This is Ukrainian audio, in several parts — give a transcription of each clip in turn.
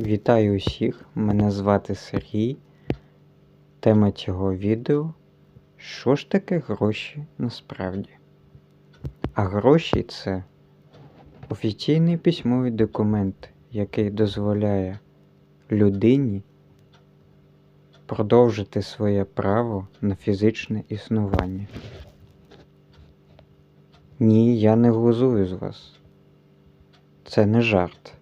Вітаю усіх, мене звати Сергій. Тема цього відео Що ж таке гроші насправді? А гроші це офіційний письмовий документ, який дозволяє людині продовжити своє право на фізичне існування. Ні, я не глузую з вас. Це не жарт.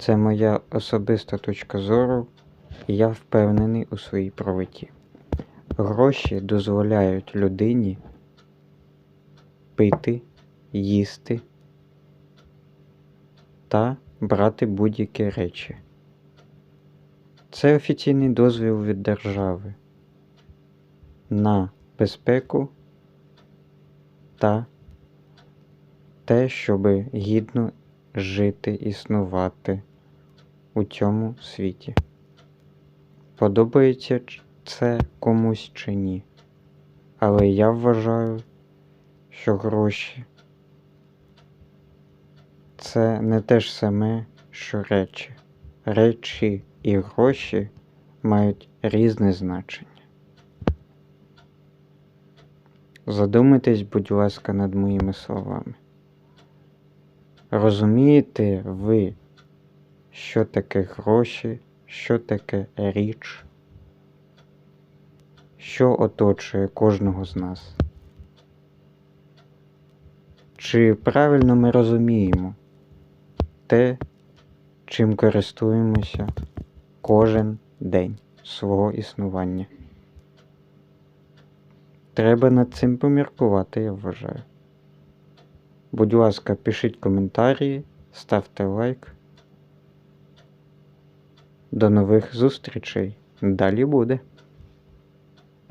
Це моя особиста точка зору, і я впевнений у своїй правоті. Гроші дозволяють людині пити, їсти та брати будь-які речі. Це офіційний дозвіл від держави на безпеку та те, щоб гідно жити, існувати у цьому світі. Подобається це комусь чи ні. Але я вважаю, що гроші це не те ж саме, що речі. Речі і гроші мають різне значення. Задумайтесь, будь ласка, над моїми словами. Розумієте ви, що таке гроші, що таке річ, що оточує кожного з нас? Чи правильно ми розуміємо те, чим користуємося кожен день свого існування? Треба над цим поміркувати, я вважаю. Будь ласка, пишіть коментарі, ставте лайк. До нових зустрічей. Далі буде.